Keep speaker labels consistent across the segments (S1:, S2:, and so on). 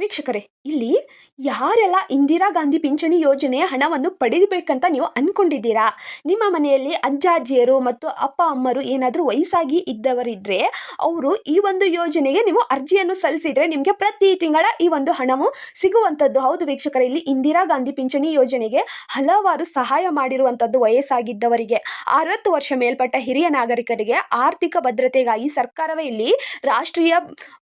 S1: ವೀಕ್ಷಕರೇ, ಇಲ್ಲಿ ಯಾರೆಲ್ಲ ಇಂದಿರಾ ಗಾಂಧಿ ಪಿಂಚಣಿ ಯೋಜನೆಯ ಹಣವನ್ನು ಪಡೆಯಬೇಕಂತ ನೀವು ಅಂದ್ಕೊಂಡಿದ್ದೀರಾ ನಿಮ್ಮ ಮನೆಯಲ್ಲಿ ಅಜ್ಜ ಅಜ್ಜಿಯರು ಮತ್ತು ಅಪ್ಪ ಅಮ್ಮರು ಏನಾದರೂ ವಯಸ್ಸಾಗಿ ಇದ್ದವರಿದ್ದರೆ ಅವರು ಈ ಒಂದು ಯೋಜನೆಗೆ ನೀವು ಅರ್ಜಿಯನ್ನು ಸಲ್ಲಿಸಿದರೆ ನಿಮಗೆ ಪ್ರತಿ ತಿಂಗಳ ಈ ಒಂದು ಹಣವು ಸಿಗುವಂಥದ್ದು. ಹೌದು ವೀಕ್ಷಕರೇ, ಇಲ್ಲಿ ಇಂದಿರಾ ಗಾಂಧಿ ಪಿಂಚಣಿ ಯೋಜನೆಗೆ ಹಲವಾರು ಸಹಾಯ ಮಾಡಿರುವಂಥದ್ದು ವಯಸ್ಸಾಗಿದ್ದವರಿಗೆ. ಅರವತ್ತು ವರ್ಷ ಮೇಲ್ಪಟ್ಟ ಹಿರಿಯ ನಾಗರಿಕರಿಗೆ ಆರ್ಥಿಕ ಭದ್ರತೆಗಾಗಿ ಸರ್ಕಾರವೇ ಇಲ್ಲಿ ರಾಷ್ಟ್ರೀಯ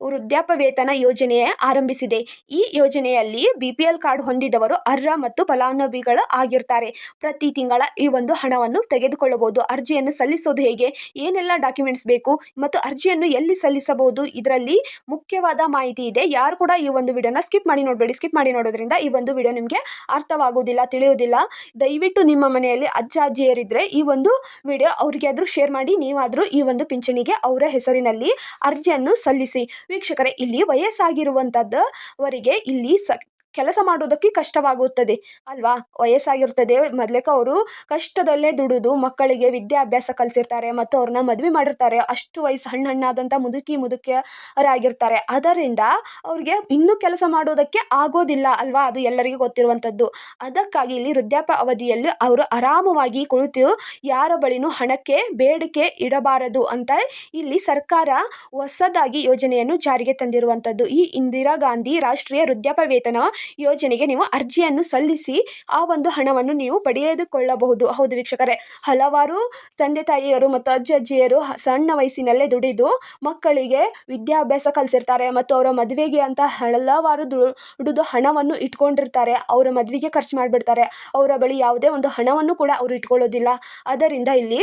S1: ವೃದ್ಧಾಪ್ಯ ವೇತನ ಯೋಜನೆ ಆರಂಭಿಸಿದೆ. ಈ ಯೋಜನೆಯಲ್ಲಿ ಬಿ ಪಿ ಎಲ್ ಕಾರ್ಡ್ ಹೊಂದಿದವರು ಅರ್ಹ ಮತ್ತು ಫಲಾನುಭವಿಗಳು ಆಗಿರ್ತಾರೆ. ಪ್ರತಿ ತಿಂಗಳ ಈ ಒಂದು ಹಣವನ್ನು ತೆಗೆದುಕೊಳ್ಳಬಹುದು. ಅರ್ಜಿಯನ್ನು ಸಲ್ಲಿಸೋದು ಹೇಗೆ? ಏನೆಲ್ಲ ಡಾಕ್ಯುಮೆಂಟ್ಸ್ ಬೇಕು? ಮತ್ತು ಅರ್ಜಿಯನ್ನು ಎಲ್ಲಿ ಸಲ್ಲಿಸಬಹುದು? ಇದರಲ್ಲಿ ಮುಖ್ಯವಾದ ಮಾಹಿತಿ ಇದೆ. ಯಾರು ಕೂಡ ಈ ಒಂದು ವಿಡಿಯೋನ ಸ್ಕಿಪ್ ಮಾಡಿ ನೋಡಬೇಡಿ. ಸ್ಕಿಪ್ ಮಾಡಿ ನೋಡೋದ್ರಿಂದ ಈ ಒಂದು ವಿಡಿಯೋ ನಿಮಗೆ ಅರ್ಥವಾಗುವುದಿಲ್ಲ ತಿಳಿಯೋದಿಲ್ಲ ದಯವಿಟ್ಟು ನಿಮ್ಮ ಮನೆಯಲ್ಲಿ ಅಜ್ಜ ಅಜ್ಜಿಯರಿದ್ದರೆ ಈ ಒಂದು ವಿಡಿಯೋ ಅವರಿಗಾದರೂ ಶೇರ್ ಮಾಡಿ. ನೀವಾದರೂ ಈ ಒಂದು ಪಿಂಚಣಿಗೆ ಅವರ ಹೆಸರಿನಲ್ಲಿ ಅರ್ಜಿಯನ್ನು ಸಲ್ಲಿಸಿ. ವೀಕ್ಷಕರೇ, ಇಲ್ಲಿ ವಯಸ್ಸಾಗಿರುವಂಥದ್ದು ವರಿಗೆ ಇಲ್ಲಿ ಸ ಕೆಲಸ ಮಾಡೋದಕ್ಕೆ ಕಷ್ಟವಾಗುತ್ತದೆ. ಅಲ್ವಾ? ವಯಸ್ಸಾಗಿರ್ತದೆ, ಮೊದಲೇಕ ಅವರು ಕಷ್ಟದಲ್ಲೇ ದುಡಿದು ಮಕ್ಕಳಿಗೆ ವಿದ್ಯಾಭ್ಯಾಸ ಕಲಿಸಿರ್ತಾರೆ ಮತ್ತು ಅವ್ರನ್ನ ಮದುವೆ ಮಾಡಿರ್ತಾರೆ. ಅಷ್ಟು ವಯಸ್ಸು ಹಣ್ಣು ಹಣ್ಣಾದಂಥ ಮುದುಕಿ ಮುದುಕಿಯರಾಗಿರ್ತಾರೆ. ಅದರಿಂದ ಅವ್ರಿಗೆ ಇನ್ನೂ ಕೆಲಸ ಮಾಡೋದಕ್ಕೆ ಆಗೋದಿಲ್ಲ, ಅಲ್ವಾ? ಅದು ಎಲ್ಲರಿಗೂ ಗೊತ್ತಿರುವಂಥದ್ದು. ಅದಕ್ಕಾಗಿ ಇಲ್ಲಿ ವೃದ್ಧಾಪ್ಯ ಅವಧಿಯಲ್ಲಿ ಅವರು ಆರಾಮವಾಗಿ ಕುಳಿತು ಯಾರ ಬಳಿನೂ ಹಣಕ್ಕೆ ಬೇಡಿಕೆ ಇಡಬಾರದು ಅಂತ ಇಲ್ಲಿ ಸರ್ಕಾರ ಹೊಸದಾಗಿ ಯೋಜನೆಯನ್ನು ಜಾರಿಗೆ ತಂದಿರುವಂಥದ್ದು. ಈ ಇಂದಿರಾ ಗಾಂಧಿ ರಾಷ್ಟ್ರೀಯ ವೃದ್ಧಾಪ್ಯ ವೇತನ ಯೋಜನೆಗೆ ನೀವು ಅರ್ಜಿಯನ್ನು ಸಲ್ಲಿಸಿ ಆ ಒಂದು ಹಣವನ್ನು ನೀವು ಪಡೆದುಕೊಳ್ಳಬಹುದು. ಹೌದು ವೀಕ್ಷಕರೇ. ಹಲವಾರು ತಂದೆ ತಾಯಿಯರು ಮತ್ತು ಅಜ್ಜ ಅಜ್ಜಿಯರು ಸಣ್ಣ ವಯಸ್ಸಿನಲ್ಲೇ ದುಡಿದು ಮಕ್ಕಳಿಗೆ ವಿದ್ಯಾಭ್ಯಾಸ ಕಲಿಸಿರ್ತಾರೆ ಮತ್ತು ಅವರ ಮದುವೆಗೆ ಅಂತ ಹಲವಾರು ದುಡಿದು ಹಣವನ್ನು ಇಟ್ಕೊಂಡಿರ್ತಾರೆ. ಅವರ ಮದುವೆಗೆ ಖರ್ಚು ಮಾಡಿಬಿಡ್ತಾರೆ. ಅವರ ಬಳಿ ಯಾವುದೇ ಒಂದು ಹಣವನ್ನು ಕೂಡ ಅವರು ಇಟ್ಕೊಳ್ಳೋದಿಲ್ಲ. ಅದರಿಂದ ಇಲ್ಲಿ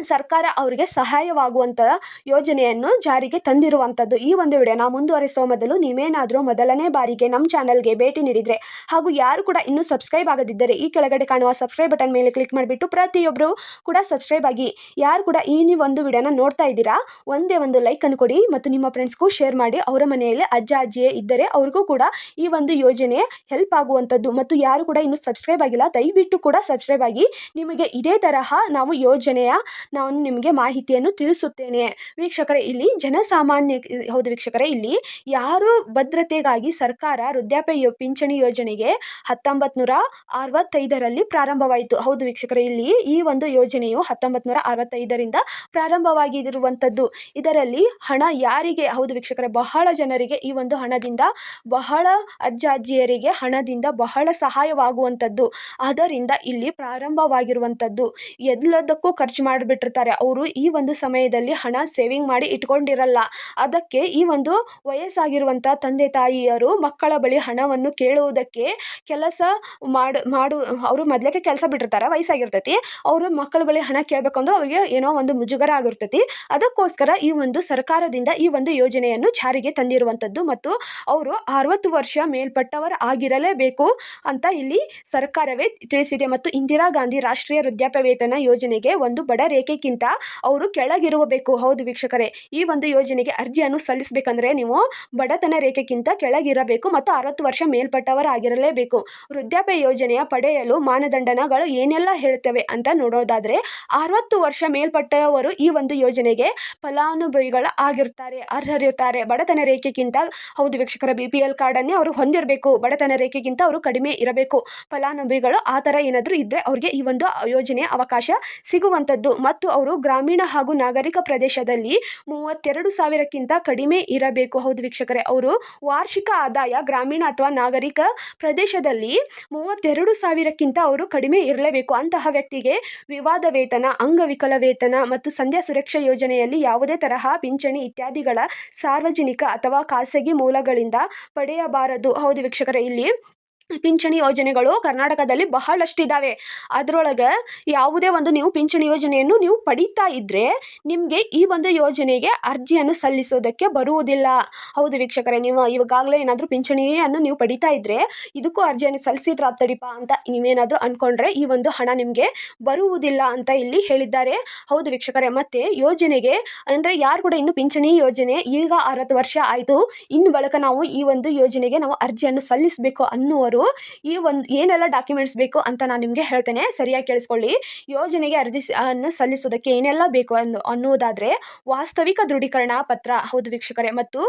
S1: ಸರ್ಕಾರ ಅವರಿಗೆ ಸಹಾಯವಾಗುವಂಥ ಯೋಜನೆಯನ್ನು ಜಾರಿಗೆ ತಂದಿರುವಂಥದ್ದು ಈ ಒಂದು ವಿಡಿಯೋನ ಮುಂದುವರಿಸುವ ಮೊದಲು ನೀವೇನಾದರೂ ಮೊದಲನೇ ಬಾರಿಗೆ ನಮ್ಮ ಚಾನಲ್ಗೆ ಭೇಟಿ ನೀಡಿದರೆ ಹಾಗೂ ಯಾರು ಕೂಡ ಇನ್ನೂ ಸಬ್ಸ್ಕ್ರೈಬ್ ಆಗದಿದ್ದರೆ ಈ ಕೆಳಗಡೆ ಕಾಣುವ ಸಬ್ಸ್ಕ್ರೈಬ್ ಬಟನ್ ಮೇಲೆ ಕ್ಲಿಕ್ ಮಾಡಿಬಿಟ್ಟು ಪ್ರತಿಯೊಬ್ಬರು ಕೂಡ ಸಬ್ಸ್ಕ್ರೈಬ್ ಆಗಿ ಯಾರು ಕೂಡ ಈ ಒಂದು ವಿಡಿಯೋನ ನೋಡ್ತಾ ಇದ್ದೀರಾ, ಒಂದೇ ಒಂದು ಲೈಕನ್ನು ಕೊಡಿ ಮತ್ತು ನಿಮ್ಮ ಫ್ರೆಂಡ್ಸ್ಗೂ ಶೇರ್ ಮಾಡಿ, ಅವರ ಮನೆಯಲ್ಲಿ ಅಜ್ಜ ಅಜ್ಜಿಯೇ ಇದ್ದರೆ ಅವ್ರಿಗೂ ಕೂಡ ಈ ಒಂದು ಯೋಜನೆ ಹೆಲ್ಪ್ ಆಗುವಂಥದ್ದು ಮತ್ತು ಯಾರು ಕೂಡ ಇನ್ನೂ ಸಬ್ಸ್ಕ್ರೈಬ್ ಆಗಿಲ್ಲ, ದಯವಿಟ್ಟು ಕೂಡ ಸಬ್ಸ್ಕ್ರೈಬ್ ಆಗಿ ನಿಮಗೆ ಇದೇ ತರಹ ನಾವು ಯೋಜನೆಯ ನಾನು ನಿಮಗೆ ಮಾಹಿತಿಯನ್ನು ತಿಳಿಸುತ್ತೇನೆ. ವೀಕ್ಷಕರೇ, ಇಲ್ಲಿ ಜನಸಾಮಾನ್ಯ ಹೌದು ವೀಕ್ಷಕರೇ, ಇಲ್ಲಿ ಯಾರು ಭದ್ರತೆಗಾಗಿ ಸರ್ಕಾರ ವೃದ್ಧಾಪ್ಯ ಪಿಂಚಣಿ ಯೋಜನೆಗೆ ಹತ್ತೊಂಬತ್ತು ನೂರ ಅರವತ್ತೈದರಲ್ಲಿ ಪ್ರಾರಂಭವಾಯಿತು. ಹೌದು ವೀಕ್ಷಕರೇ, ಇಲ್ಲಿ ಈ ಒಂದು ಯೋಜನೆಯು ಹತ್ತೊಂಬತ್ತು ನೂರ ಅರವತ್ತೈದರಿಂದ ಪ್ರಾರಂಭವಾಗಿರುವಂಥದ್ದು. ಇದರಲ್ಲಿ ಹಣ ಯಾರಿಗೆ, ಹೌದು ವೀಕ್ಷಕರೇ, ಬಹಳ ಜನರಿಗೆ ಈ ಒಂದು ಹಣದಿಂದ, ಬಹಳ ಅಜ್ಜ ಹಣದಿಂದ ಬಹಳ ಸಹಾಯವಾಗುವಂಥದ್ದು. ಅದರಿಂದ ಇಲ್ಲಿ ಪ್ರಾರಂಭವಾಗಿರುವಂಥದ್ದು. ಎಲ್ಲದಕ್ಕೂ ಖರ್ಚು ಮಾಡಿಬಿಟ್ಟಿರ್ತಾರೆ ಅವರು ಈ ಒಂದು ಸಮಯದಲ್ಲಿ ಹಣ ಸೇವಿಂಗ್ ಮಾಡಿ ಇಟ್ಕೊಂಡಿರಲ್ಲ. ಅದಕ್ಕೆ ಈ ಒಂದು ವಯಸ್ಸಾಗಿರುವಂಥ ತಂದೆ ತಾಯಿಯರು ಮಕ್ಕಳ ಬಳಿ ಹಣವನ್ನು ಕೇಳುವುದಕ್ಕೆ ಕೆಲಸ ಮಾಡು ಮಾಡು, ಅವರು ಮೊದಲಕ್ಕೆ ಕೆಲಸ ಬಿಟ್ಟಿರ್ತಾರೆ, ವಯಸ್ಸಾಗಿರ್ತೈತಿ. ಅವರು ಮಕ್ಕಳ ಬಳಿ ಹಣ ಕೇಳಬೇಕಂದ್ರೆ ಅವರಿಗೆ ಏನೋ ಒಂದು ಮುಜುಗರ ಆಗಿರ್ತೈತಿ. ಅದಕ್ಕೋಸ್ಕರ ಈ ಒಂದು ಸರ್ಕಾರದಿಂದ ಈ ಒಂದು ಯೋಜನೆಯನ್ನು ಜಾರಿಗೆ ತಂದಿರುವಂಥದ್ದು ಮತ್ತು ಅವರು ಅರವತ್ತು ವರ್ಷ ಮೇಲ್ಪಟ್ಟವರ ಆಗಿರಲೇಬೇಕು ಅಂತ ಇಲ್ಲಿ ಸರ್ಕಾರವೇ ತಿಳಿಸಿದೆ. ಮತ್ತು ಇಂದಿರಾ ಗಾಂಧಿ ರಾಷ್ಟ್ರೀಯ ವೃದ್ಧಾಪ್ಯ ವೇತನ ಯೋಜನೆಗೆ ಒಂದು ಬಡ ರೇಖೆಗಿಂತ ಅವರು ಕೆಳಗಿರಬೇಕು ಹೌದು ವೀಕ್ಷಕರೇ, ಈ ಒಂದು ಯೋಜನೆಗೆ ಅರ್ಜಿಯನ್ನು ಸಲ್ಲಿಸಬೇಕಂದ್ರೆ ನೀವು ಬಡತನ ರೇಖೆಗಿಂತ ಕೆಳಗಿರಬೇಕು ಮತ್ತು ಅರವತ್ತು ವರ್ಷ ಮೇಲ್ಪಟ್ಟವರಾಗಿರಲೇಬೇಕು. ವೃದ್ಧಾಪ್ಯ ಯೋಜನೆಯ ಪಡೆಯಲು ಮಾನದಂಡನಗಳು ಏನೆಲ್ಲ ಹೇಳ್ತವೆ ಅಂತ ನೋಡೋದಾದ್ರೆ, ಅರವತ್ತು ವರ್ಷ ಮೇಲ್ಪಟ್ಟವರು ಈ ಒಂದು ಯೋಜನೆಗೆ ಫಲಾನುಭವಿಗಳು ಆಗಿರ್ತಾರೆ ಅರ್ಹರಿರ್ತಾರೆ ಬಡತನ ರೇಖೆಗಿಂತ, ಹೌದು ವೀಕ್ಷಕರ ಬಿ ಪಿ ಎಲ್ ಕಾರ್ಡನ್ನೇ ಅವರು ಹೊಂದಿರಬೇಕು. ಬಡತನ ರೇಖೆಗಿಂತ ಅವರು ಕಡಿಮೆ ಇರಬೇಕು. ಫಲಾನುಭವಿಗಳು ಆ ಥರ ಏನಾದರೂ ಇದ್ದರೆ ಅವ್ರಿಗೆ ಈ ಒಂದು ಯೋಜನೆಯ ಅವಕಾಶ ಸಿಗುವಂಥದ್ದು. ಮತ್ತು ಅವರು ಗ್ರಾಮೀಣ ಹಾಗೂ ನಾಗರಿಕ ಪ್ರದೇಶದಲ್ಲಿ ಮೂವತ್ತೆರಡು ಸಾವಿರಕ್ಕಿಂತ ಕಡಿಮೆ ಇರಬೇಕು. ಹೌದು ವೀಕ್ಷಕರೇ, ಅವರು ವಾರ್ಷಿಕ ಆದಾಯ ಗ್ರಾಮೀಣ ಅಥವಾ ನಾಗರಿಕ ಪ್ರದೇಶದಲ್ಲಿ ಮೂವತ್ತೆರಡು ಸಾವಿರಕ್ಕಿಂತ ಅವರು ಕಡಿಮೆ ಇರಲೇಬೇಕು. ಅಂತಹ ವ್ಯಕ್ತಿಗೆ ವಿವಾದ ವೇತನ, ಅಂಗವಿಕಲ ವೇತನ ಮತ್ತು ಸಂಧ್ಯಾ ಸುರಕ್ಷಾ ಯೋಜನೆಯಲ್ಲಿ ಯಾವುದೇ ತರಹ ಪಿಂಚಣಿ ಇತ್ಯಾದಿಗಳ ಸಾರ್ವಜನಿಕ ಅಥವಾ ಖಾಸಗಿ ಮೂಲಗಳಿಂದ ಪಡೆಯಬಾರದು. ಹೌದು ವೀಕ್ಷಕರೇ, ಇಲ್ಲಿ ಪಿಂಚಣಿ ಯೋಜನೆಗಳು ಕರ್ನಾಟಕದಲ್ಲಿ ಬಹಳಷ್ಟಿದ್ದಾವೆ ಅದರೊಳಗೆ ಯಾವುದೇ ಒಂದು ನೀವು ಪಿಂಚಣಿ ಯೋಜನೆಯನ್ನು ನೀವು ಪಡೀತಾ ಇದ್ದರೆ ನಿಮಗೆ ಈ ಒಂದು ಯೋಜನೆಗೆ ಅರ್ಜಿಯನ್ನು ಸಲ್ಲಿಸೋದಕ್ಕೆ ಬರುವುದಿಲ್ಲ. ಹೌದು ವೀಕ್ಷಕರೇ, ನೀವು ಇವಾಗಲೇ ಏನಾದರೂ ಪಿಂಚಣಿಯನ್ನು ನೀವು ಪಡೀತಾ ಇದ್ದರೆ ಇದಕ್ಕೂ ಅರ್ಜಿಯನ್ನು ಸಲ್ಲಿಸಿದ್ರ ತಡಿಪಾ ಅಂತ ನೀವೇನಾದರೂ ಅಂದ್ಕೊಂಡ್ರೆ ಈ ಒಂದು ಹಣ ನಿಮಗೆ ಬರುವುದಿಲ್ಲ ಅಂತ ಇಲ್ಲಿ ಹೇಳಿದ್ದಾರೆ. ಹೌದು ವೀಕ್ಷಕರೇ, ಮತ್ತು ಯೋಜನೆಗೆ ಅಂದರೆ ಯಾರು ಕೂಡ ಇನ್ನು ಪಿಂಚಣಿ ಯೋಜನೆ ಈಗ ಅರವತ್ತು ವರ್ಷ ಆಯಿತು. ಇನ್ನು ಬಳಿಕ ನಾವು ಈ ಒಂದು ಯೋಜನೆಗೆ ನಾವು ಅರ್ಜಿಯನ್ನು ಸಲ್ಲಿಸಬೇಕು ಅನ್ನುವರು ಈ ಒಂದು ಏನೆಲ್ಲ ಡಾಕ್ಯುಮೆಂಟ್ಸ್ ಬೇಕು ಅಂತ ನಾನು ನಿಮಗೆ ಹೇಳ್ತೇನೆ, ಸರಿಯಾಗಿ ಕೇಳಿಸ್ಕೊಳ್ಳಿ. ಯೋಜನೆಗೆ ಅರ್ಜಿ ಅನ್ನು ಸಲ್ಲಿಸೋದಕ್ಕೆ ಏನೆಲ್ಲ ಬೇಕು ಅನ್ನು ಅನ್ನುವುದಾದರೆ ವಾಸ್ತವಿಕ ದೃಢೀಕರಣ ಪತ್ರ, ಹೌದು ವೀಕ್ಷಕರೇ, ಮತ್ತು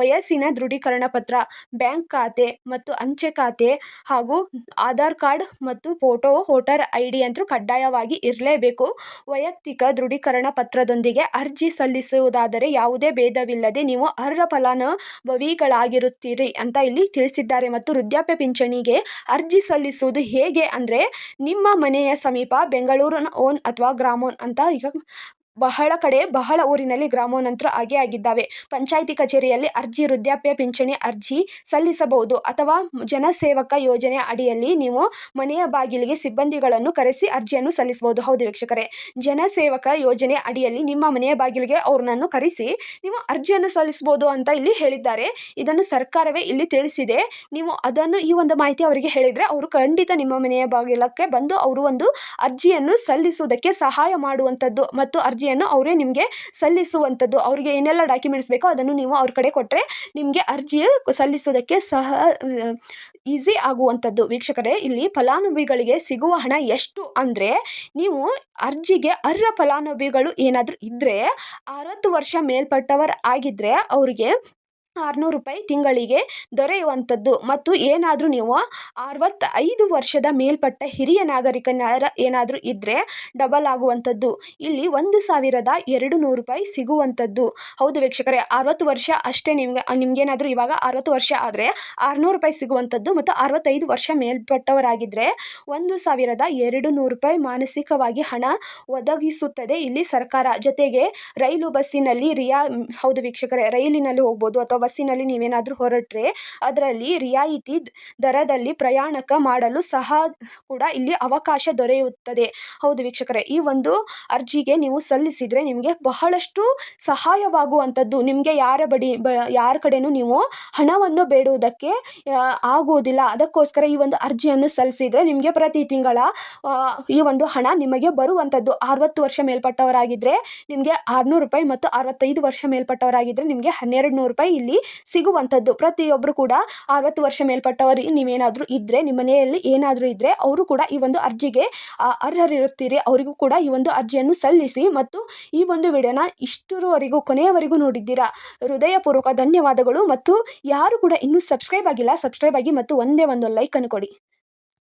S1: ವಯಸ್ಸಿನ ದೃಢೀಕರಣ ಪತ್ರ, ಬ್ಯಾಂಕ್ ಖಾತೆ ಮತ್ತು ಅಂಚೆ ಖಾತೆ ಹಾಗೂ ಆಧಾರ್ ಕಾರ್ಡ್ ಮತ್ತು ಫೋಟೋ, ವೋಟರ್ ಐ ಡಿ ಅಂತೂ ಕಡ್ಡಾಯವಾಗಿ ಇರಲೇಬೇಕು. ವೈಯಕ್ತಿಕ ದೃಢೀಕರಣ ಪತ್ರದೊಂದಿಗೆ ಅರ್ಜಿ ಸಲ್ಲಿಸುವುದಾದರೆ ಯಾವುದೇ ಭೇದವಿಲ್ಲದೆ ನೀವು ಅರ್ಹ ಫಲಾನುಭವಿಗಳಾಗಿರುತ್ತೀರಿ ಅಂತ ಇಲ್ಲಿ ತಿಳಿಸಿದ್ದಾರೆ ಮತ್ತು ವೃದ್ಧಾಪ್ಯ ಪಿಂಚಣಿಗೆ ಅರ್ಜಿ ಸಲ್ಲಿಸುವುದು ಹೇಗೆ ಅಂದರೆ ನಿಮ್ಮ ಮನೆಯ ಸಮೀಪ ಬೆಂಗಳೂರಿನ ಓನ್ ಅಥವಾ ಗ್ರಾಮೋನ್ ಅಂತ ಈಗ ಬಹಳ ಕಡೆ ಬಹಳ ಊರಿನಲ್ಲಿ ಗ್ರಾಮೋನ್ನಂತರ ಆಗೇ ಆಗಿದ್ದಾವೆ. ಪಂಚಾಯಿತಿ ಕಚೇರಿಯಲ್ಲಿ ಅರ್ಜಿ, ವೃದ್ಧಾಪ್ಯ ಪಿಂಚಣಿ ಅರ್ಜಿ ಸಲ್ಲಿಸಬಹುದು ಅಥವಾ ಜನಸೇವಕ ಯೋಜನೆ ಅಡಿಯಲ್ಲಿ ನೀವು ಮನೆಯ ಬಾಗಿಲಿಗೆ ಸಿಬ್ಬಂದಿಗಳನ್ನು ಕರೆಸಿ ಅರ್ಜಿಯನ್ನು ಸಲ್ಲಿಸಬಹುದು. ಹೌದು ವೀಕ್ಷಕರೇ, ಜನಸೇವಕ ಯೋಜನೆ ಅಡಿಯಲ್ಲಿ ನಿಮ್ಮ ಮನೆಯ ಬಾಗಿಲಿಗೆ ಅವರನ್ನು ಕರೆಸಿ ನೀವು ಅರ್ಜಿಯನ್ನು ಸಲ್ಲಿಸಬಹುದು ಅಂತ ಇಲ್ಲಿ ಹೇಳಿದ್ದಾರೆ. ಇದನ್ನು ಸರ್ಕಾರವೇ ಇಲ್ಲಿ ತಿಳಿಸಿದೆ. ನೀವು ಅದನ್ನು ಈ ಒಂದು ಮಾಹಿತಿ ಅವರಿಗೆ ಹೇಳಿದರೆ ಅವರು ಖಂಡಿತ ನಿಮ್ಮ ಮನೆಯ ಬಾಗಿಲಕ್ಕೆ ಬಂದು ಅವರು ಒಂದು ಅರ್ಜಿಯನ್ನು ಸಲ್ಲಿಸುವುದಕ್ಕೆ ಸಹಾಯ ಮಾಡುವಂಥದ್ದು ಮತ್ತು ಅರ್ಜಿಯನ್ನು ಅವರೇ ನಿಮಗೆ ಸಲ್ಲಿಸುವಂಥದ್ದು. ಅವರಿಗೆ ಏನೆಲ್ಲ ಡಾಕ್ಯುಮೆಂಟ್ಸ್ ಬೇಕೋ ಅದನ್ನು ನೀವು ಅವ್ರ ಕಡೆ ಕೊಟ್ಟರೆ ನಿಮಗೆ ಅರ್ಜಿ ಸಲ್ಲಿಸೋದಕ್ಕೆ ಸಹ ಈಸಿ ಆಗುವಂಥದ್ದು. ವೀಕ್ಷಕರೇ, ಇಲ್ಲಿ ಫಲಾನುಭವಿಗಳಿಗೆ ಸಿಗುವ ಹಣ ಎಷ್ಟು ಅಂದರೆ ನೀವು ಅರ್ಜಿಗೆ ಅರ್ಹ ಫಲಾನುಭವಿಗಳು ಏನಾದರೂ ಇದ್ದರೆ ಅರವತ್ತು ವರ್ಷ ಮೇಲ್ಪಟ್ಟವರು ಆಗಿದ್ದರೆ ಅವರಿಗೆ ಆರುನೂರು ರೂಪಾಯಿ ತಿಂಗಳಿಗೆ ದೊರೆಯುವಂಥದ್ದು. ಮತ್ತು ಏನಾದರೂ ನೀವು ಅರವತ್ತೈದು ವರ್ಷದ ಮೇಲ್ಪಟ್ಟ ಹಿರಿಯ ನಾಗರಿಕನಾರ ಏನಾದರೂ ಇದ್ದರೆ ಡಬಲ್ ಆಗುವಂಥದ್ದು. ಇಲ್ಲಿ ಒಂದು ಸಾವಿರದ ಎರಡು ನೂರು ರೂಪಾಯಿ ಸಿಗುವಂಥದ್ದು. ಹೌದು ವೀಕ್ಷಕರೇ, ಅರವತ್ತು ವರ್ಷ ಅಷ್ಟೇ ನಿಮ್ಗೆ, ನಿಮಗೇನಾದರೂ ಇವಾಗ ಅರವತ್ತು ವರ್ಷ ಆದರೆ ಆರುನೂರು ರೂಪಾಯಿ ಸಿಗುವಂಥದ್ದು ಮತ್ತು ಅರವತ್ತೈದು ವರ್ಷ ಮೇಲ್ಪಟ್ಟವರಾಗಿದ್ದರೆ ಒಂದು ಸಾವಿರದ ಎರಡು ನೂರು ರೂಪಾಯಿ ಮಾನಸಿಕವಾಗಿ ಹಣ ಒದಗಿಸುತ್ತದೆ ಇಲ್ಲಿ ಸರ್ಕಾರ. ಜೊತೆಗೆ ರೈಲು ಬಸ್ಸಿನಲ್ಲಿ ರಿಯಾ, ಹೌದು ವೀಕ್ಷಕರೇ, ರೈಲಿನಲ್ಲಿ ಹೋಗ್ಬೋದು ಅಥವಾ ಬಸ್ಸಿನಲ್ಲಿ ನೀವೇನಾದರೂ ಹೊರಟ್ರೆ ಅದರಲ್ಲಿ ರಿಯಾಯಿತಿ ದರದಲ್ಲಿ ಪ್ರಯಾಣಕ ಮಾಡಲು ಸಹ ಕೂಡ ಇಲ್ಲಿ ಅವಕಾಶ ದೊರೆಯುತ್ತದೆ. ಹೌದು ವೀಕ್ಷಕರೇ, ಈ ಒಂದು ಅರ್ಜಿಗೆ ನೀವು ಸಲ್ಲಿಸಿದರೆ ನಿಮಗೆ ಬಹಳಷ್ಟು ಸಹಾಯವಾಗುವಂಥದ್ದು. ನಿಮಗೆ ಯಾರ ಬಡಿ, ಬ, ಯಾರ ಕಡೆನೂ ನೀವು ಹಣವನ್ನು ಬೇಡುವುದಕ್ಕೆ ಆಗುವುದಿಲ್ಲ. ಅದಕ್ಕೋಸ್ಕರ ಈ ಒಂದು ಅರ್ಜಿಯನ್ನು ಸಲ್ಲಿಸಿದರೆ ನಿಮಗೆ ಪ್ರತಿ ತಿಂಗಳ ಈ ಒಂದು ಹಣ ನಿಮಗೆ ಬರುವಂಥದ್ದು. ಅರವತ್ತು ವರ್ಷ ಮೇಲ್ಪಟ್ಟವರಾಗಿದ್ದರೆ ನಿಮಗೆ ಆರುನೂರು ರೂಪಾಯಿ ಮತ್ತು ಅರವತ್ತೈದು ವರ್ಷ ಮೇಲ್ಪಟ್ಟವರಾಗಿದ್ದರೆ ನಿಮಗೆ ಹನ್ನೆರಡು ನೂರು ರೂಪಾಯಿ ಇಲ್ಲಿ ಸಿಗುವಂಥದ್ದು. ಪ್ರತಿಯೊಬ್ಬರು ಕೂಡ ಅರವತ್ತು ವರ್ಷ ಮೇಲ್ಪಟ್ಟವರು ನೀವೇನಾದರೂ ಇದ್ದರೆ ನಿಮ್ಮ ಮನೆಯಲ್ಲಿ ಏನಾದರೂ ಇದ್ದರೆ ಅವರು ಕೂಡ ಈ ಒಂದು ಅರ್ಜಿಗೆ ಅರ್ಹರಿರುತ್ತೀರಿ. ಅವರಿಗೂ ಕೂಡ ಈ ಒಂದು ಅರ್ಜಿಯನ್ನು ಸಲ್ಲಿಸಿ ಮತ್ತು ಈ ಒಂದು ವಿಡಿಯೋನ ಇಷ್ಟರವರೆಗೂ, ಕೊನೆಯವರೆಗೂ ನೋಡಿದ್ದೀರಾ. ಹೃದಯಪೂರ್ವಕ ಧನ್ಯವಾದಗಳು ಮತ್ತು ಯಾರು ಕೂಡ ಇನ್ನೂ ಸಬ್ಸ್ಕ್ರೈಬ್ ಆಗಿಲ್ಲ, ಸಬ್ಸ್ಕ್ರೈಬ್ ಆಗಿ ಮತ್ತು ಒಂದೇ ಒಂದು ಲೈಕನ್ನು ಕೊಡಿ.